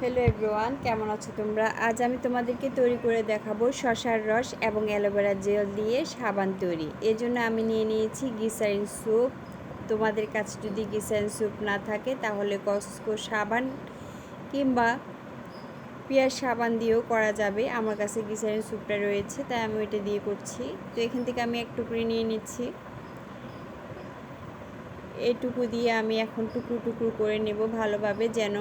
Hello everyone কেমন আছো তোমরা? আজ আমি তোমাদেরকে তৈরি করে দেখাবো শশার রস এবং অ্যালোভেরা জেল দিয়ে সাবান তৈরি। এর জন্য আমি নিয়ে নিয়েছি গ্লিসারিন স্যুপ। তোমাদের কাছে যদি গ্লিসারিন স্যুপ না থাকে, তাহলে কসকো সাবান কিংবা পেঁয়াজ সাবান দিয়েও করা যাবে। আমার কাছে গ্লিসারিন স্যুপটা রয়েছে, তাই আমি ওইটা দিয়ে করছি। তো এখান থেকে আমি এক টুকরি নিয়ে নিচ্ছি। এটুকু দিয়ে আমি এখন টুকরো টুকরো করে নেব ভালোভাবে যেন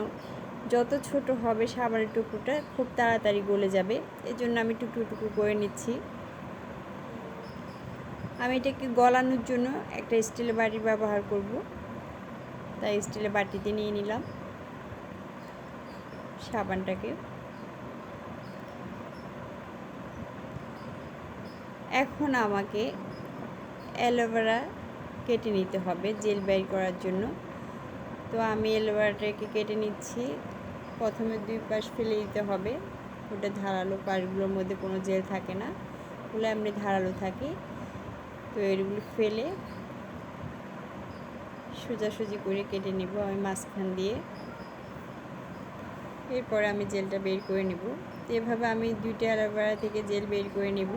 যত ছোট হবে সাবানের টুকরোটা খুব তাড়াতাড়ি গলে যাবে। এর জন্য আমি টুকরো টুকরো করে নিচ্ছি। আমি এটাকে গলানোর জন্য একটা স্টিলের বাটি ব্যবহার করব। তাই স্টিলের বাটিতে নিয়ে নিলাম সাবানটাকে। এখন আমাকে অ্যালোভেরা কেটে নিতে হবে জেল বের করার জন্য। তো আমি অ্যালোভেরাটাকে কেটে নিচ্ছি। প্রথমে দুই পাশ ফেলে দিতে হবে। ওটা ধারালো পাশগুলোর মধ্যে কোনো জেল থাকে না। ওগুলো এমনি ধারালো থাকে। তো এগুলো ফেলে সোজাসুজি করে কেটে নিব আমি মাঝখান দিয়ে। এরপরে আমি জেলটা বের করে নেব। এভাবে আমি দুইটা অ্যালোভেরা থেকে জেল বের করে নেব।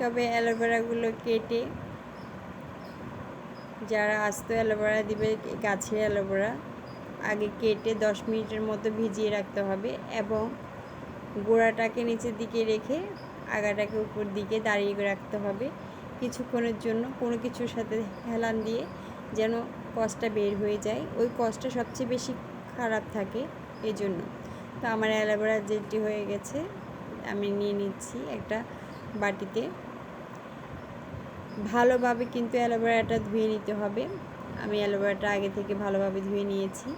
তবে অ্যালোভেরাগুলো কেটে যারা আস্ত অ্যালোভেরা দিবে, গাছের অ্যালোভেরা, আগে কেটে দশ মিনিটের মতো ভিজিয়ে রাখতে হবে এবং গোড়াটাকে নিচের দিকে রেখে আগাটাকে উপর দিকে দাঁড়িয়ে রাখতে হবে কিছুক্ষণের জন্য। কোনো কিছুর সাথে হেলান দিয়ে যেন কষটা বের হয়ে যায়। ওই কষটা সবচেয়ে বেশি খারাপ থাকে এই জন্য তো আমার অ্যালোভেরা জেলটি হয়ে গেছে, আমি নিয়ে নিচ্ছি একটা বাটিতে। ভালোভাবে কিন্তু অ্যালোভেরাটা ধুয়ে নিতে হবে। আমি অ্যালোভেরাটা আগে থেকে ভালোভাবে ধুয়ে নিয়েছি।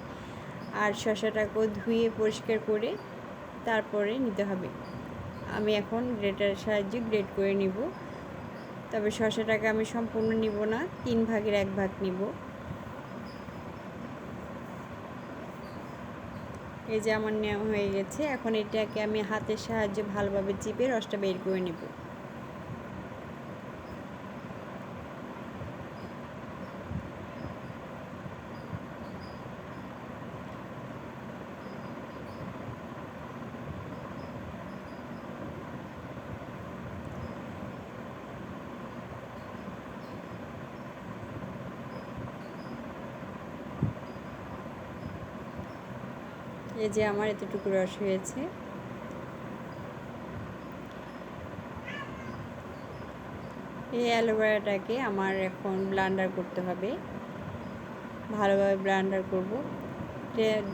আর শশাটাকেও ধুয়ে পরিষ্কার করে তারপরে নিতে হবে। আমি এখন গ্রেটার সাহায্যে গ্রেট করে নিব। তবে শশাটাকে আমি সম্পূর্ণ নিব না, তিন ভাগের এক ভাগ নিব। এই যে আমার নেওয়া হয়ে গেছে। এখন এটাকে আমি হাতের সাহায্যে ভালোভাবে চিপে রসটা বের করে নেব। এই যে আমার এতটুকু রস হয়েছে। এই অ্যালোভেরাটাকে আমার এখন ব্লান্ডার করতে হবে। ভালোভাবে ব্লান্ডার করব।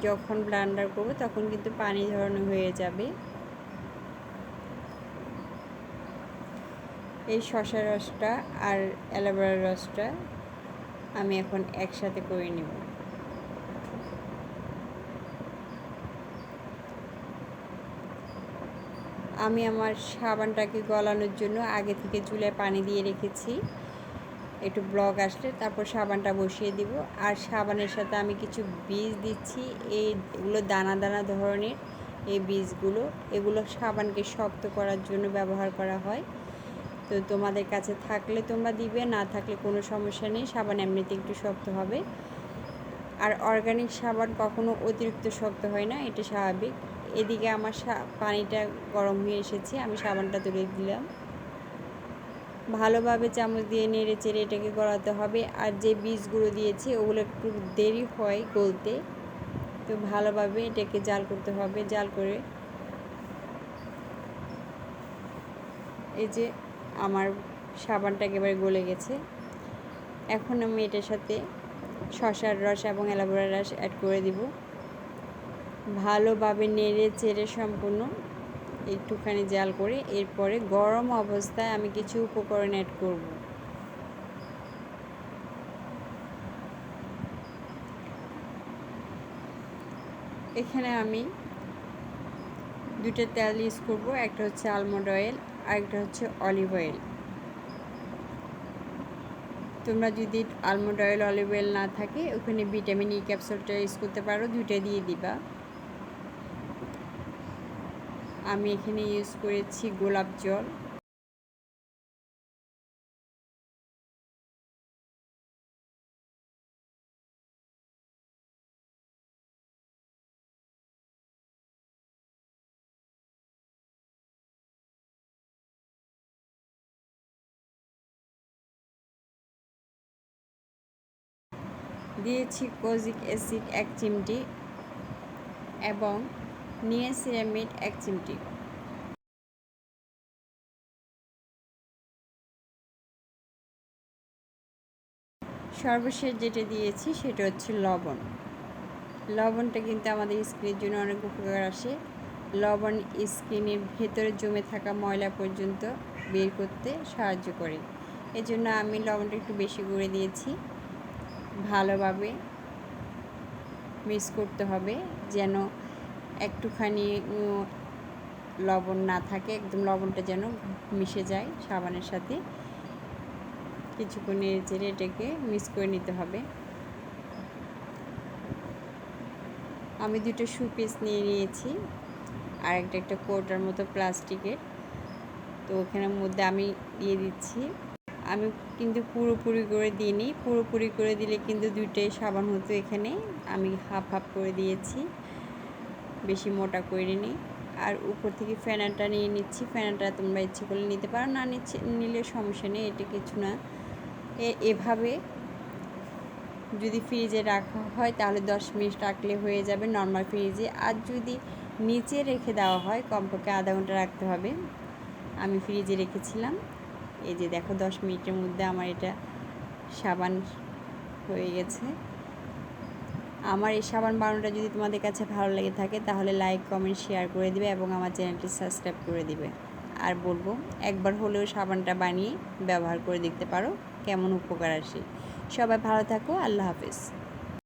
যখন ব্লান্ডার করব তখন কিন্তু পানি ধরানো হয়ে যাবে। এই শশা রসটা আর অ্যালোভেরার রসটা আমি এখন একসাথে করে নেব। আমি আমার সাবানটাকে গলানোর জন্য আগে থেকে চুলায় পানি দিয়ে রেখেছি। একটু ব্লক আসলে তারপর সাবানটা বসিয়ে দিব। আর সাবানের সাথে আমি কিছু বীজ দিচ্ছি। এইগুলো দানা দানা ধরনের এই বীজগুলো। এগুলো সাবানকে শক্ত করার জন্য ব্যবহার করা হয়। তো তোমাদের কাছে থাকলে তোমরা দিবে, না থাকলে কোনো সমস্যা নেই। সাবান এমনিতে একটু শক্ত হবে। আর অর্গানিক সাবান কখনো অতিরিক্ত শক্ত হয় না, এটা স্বাভাবিক। এদিকে আমার পানিটা গরম হয়ে এসেছে, আমি সাবানটা তুলে দিলাম। ভালোভাবে চামচ দিয়ে নেড়ে চেড়ে এটাকে গড়াতে হবে, আর যে বীজগুলো দিয়েছি ওগুলো একটু দেরি হয় গলতে, তো ভালোভাবে এটাকে জাল করতে হবে, জাল করে এই যে আমার সাবানটা একেবারে গলে গেছে। এখন আমি এটার সাথে শশার রস এবং অ্যালোভেরার রস অ্যাড করে দিব। ভালোভাবে নেড়ে চেড়ে সম্পূর্ণ একটুখানি জাল করে এরপরে গরম অবস্থায় আমি কিছু উপকরণ অ্যাড করব। এখানে আমি দুটো তেল ইউজ করব, একটা হচ্ছে আলমন্ড অয়েল আর একটা হচ্ছে অলিভ অয়েল তোমরা যদি আলমন্ড অয়েল অলিভ অয়েল না থাকে, ওখানে ভিটামিন ই ক্যাপসুলটা ইউজ করতে পারো, দুইটা দিয়ে দিবা। আমি এখানে ইউজ করেছি গোলাপ জল। দিয়েছি কোজিক অ্যাসিড এক চিমটি এবং নিয়াসিরামিড এক চিমটি। সর্বশেষ যেটা দিয়েছি সেটা হচ্ছে লবণ। লবণটা কিন্তু আমাদের স্কিনের জন্য অনেক উপকার আসে। লবণ স্কিনের ভেতরে জমে থাকা ময়লা পর্যন্ত বের করতে সাহায্য করে। এজন্য আমি লবণটা একটু বেশি করে দিয়েছি। ভালোভাবে মিক্স করতে হবে যেন একটুখানি লবণ না থাকে, একদম লবণটা যেন মিশে যায় সাবানের সাথে। কিছুক্ষণ নেড়ে এটাকে মিক্স করে নিতে হবে। আমি দুটো শু পিস নিয়ে নিয়েছি, আর একটা একটা কোটার মতো প্লাস্টিকের। তো ওখানের মধ্যে আমি দিয়ে দিচ্ছি। আমি কিন্তু পুরোপুরি করে দিইনি, পুরোপুরি করে দিলে কিন্তু দুইটাই সাবান হতো এখানে। আমি হাফ হাফ করে দিয়েছি। বেশি মোটা করে নিই। আর উপর থেকে ফ্যানাটা নিয়ে নিচ্ছি, ফ্যানাটা তোমরা ইচ্ছে করলে নিতে পারো, না নিচ্ছে, নিলে সমস্যা নেই, এটা কিছু না। এভাবে যদি ফ্রিজে রাখা হয়, তাহলে দশ মিনিট রাখলে হয়ে যাবে নর্মাল ফ্রিজে আর যদি নিচে রেখে দেওয়া হয়, কমপক্ষে আধা ঘণ্টা রাখতে হবে। আমি ফ্রিজে রেখেছিলাম। এই যে দেখো, দশ মিনিটের মধ্যে আমার এটা সাবান হয়ে গেছে। আমার এই সাবান বানানোটা যদি তোমাদের কাছে ভালো লেগে থাকে, তাহলে লাইক কমেন্ট শেয়ার করে দিবে এবং আমার চ্যানেলটি সাবস্ক্রাইব করে দিবে। আর বলব, একবার হলেও সাবানটা বানিয়ে ব্যবহার করে দেখতে পারো, কেমন উপকার আসে। সবাই ভালো থাকো, আল্লাহ হাফেজ।